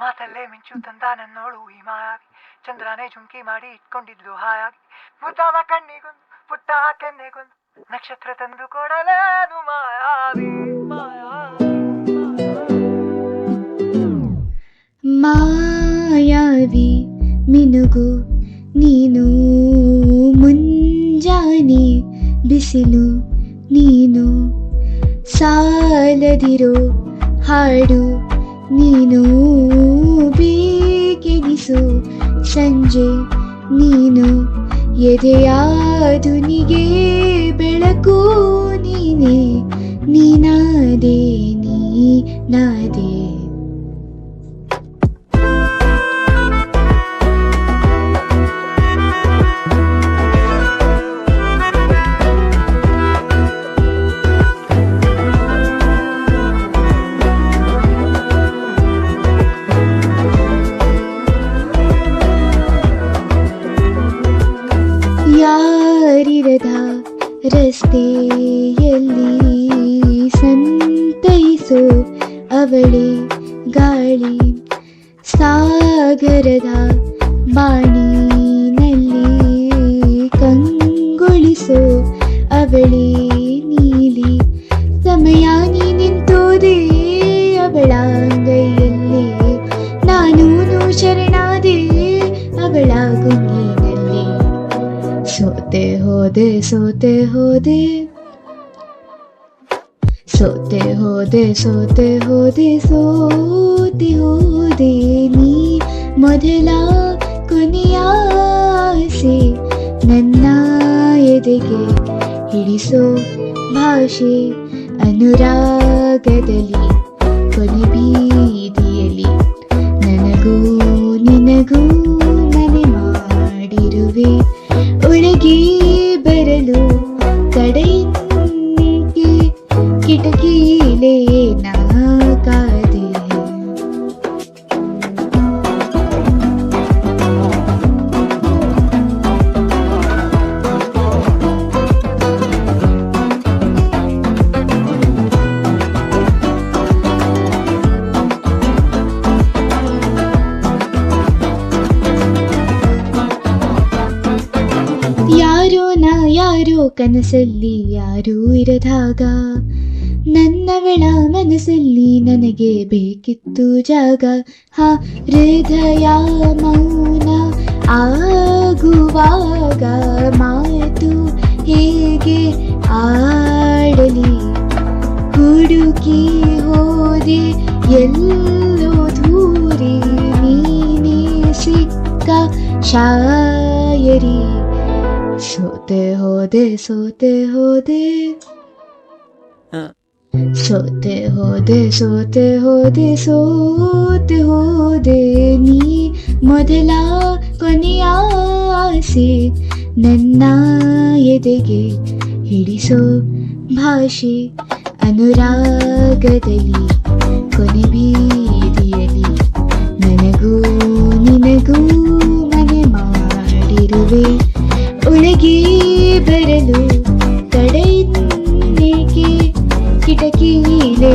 ಮಾತಲ್ಲೇ ಮಿಂಚು ತಂದ ನನ್ನೋಳು ಈ ಮಾಯಾವಿ. ಚಂದ್ರನೇ ಜುಂಕಿ ಮಾಡಿ ಇಟ್ಕೊಂಡಿದ್ಲು ಹಾಯಾಗಿ. ಮುದ್ದಾದ ಕಣ್ಣಿಗೊಂದು, ಪುಟ್ಟ ಕೆನ್ನೆಗೊಂದು. ನಕ್ಷತ್ರ ತಂದು ಕೊಡಲೇನು ಮಾಯಾವಿ. ಮಾಯಾವಿ, ಮಿನುಗು, ನೀನು ಮುಂಜಾನೆ ಬಿಸಿಲು, ನೀನು ಸಾಲದಿರೋ ಹಾಡು. ನೀನು ಬೇಕೆನಿಸು ಸಂಜೆ ನೀನು ಎದೆಯಾದುನಿಗೆ ಬೆಳಕು ನೀನೇ ನೀನಾದೆ ನೀನಾದೆ ಯಾರಿರದ ಸಂತೈಸೋ ಅವಳಿ ಗಾಳಿ ಸಾಗರದ ಬಾಣಿನಲ್ಲಿ ಕಂಗೊಳಿಸೋ ಅವಳಿ ನೀಲಿ ಸಮಯ ನೀ ನಿಂತೋದೆ ಅವಳಾಂಗೈಯಲ್ಲಿ ನಾನೂನು ನಾನು ಶರಣಾದೆ ಅವಳ ಗುಂಗಿನಲ್ಲಿ ಸೋತೆ ಹೋದೆ ಸೋತೆ ಹೋದೆ ಸೋತೆ ಹೋದೆ ಸೋತೆ ಹೋದೆ, ಸೋತಿ ಹೋದೆ ನೀ ಮೊದಲ ಕೊನೆಯ ಆಸೆ ನನ್ನ ಎದೆಗೆ ಹಿಡಿಸೋ ಭಾಷೆ ಅನುರಾಗದಲ್ಲಿ ಕೊನೆ ಬೀದಿಯಲ್ಲಿ ನನಗೂ ನಿನಗೂ ಕನಸಲ್ಲಿ ಯಾರೂ ಇರದಾಗ ನನ್ನವಳ ಮನಸ್ಸಲ್ಲಿ ನನಗೆ ಬೇಕಿತ್ತು ಜಾಗ. ಹ, ಹೃದಯ ಮೌನ ಆಗುವಾಗ ಮಾತು ಹೇಗೆ ಆಡಲಿ? ಹುಡುಕಿ ಹೋದೆ ಎಲ್ಲೋ ದೂರಿ, ನೀನೇ ಸಿಕ್ಕ ಶಾಯರಿ. ಸೋತೆ ಹೋದೆ ಸೋತೆ ಹೋದೆ ಸೋತೆ ಹೋದೆ ಸೋತೆ ಹೋದೆ ಸೋತೆ ಹೋದೆ ನೀ ಮೊದಲ ಕೊನೆಯ ಆಸೆ ನನ್ನ ಎದೆಗೆ ಹಿಡಿಸೋ ಭಾಷೆ ಅನುರಾಗದಲ್ಲಿ ಕೊನೆ ಬೀದಿಯಲ್ಲಿ ನನಗೂ ನಿನಗೂ ಮನೆ ಮಾಡಿರುವೆ. ಮನೆಗೆ ಬರಲು ತಡೆಯುತ್ತೇಕೆ ಕಿಟಕಿಯಿಲೆ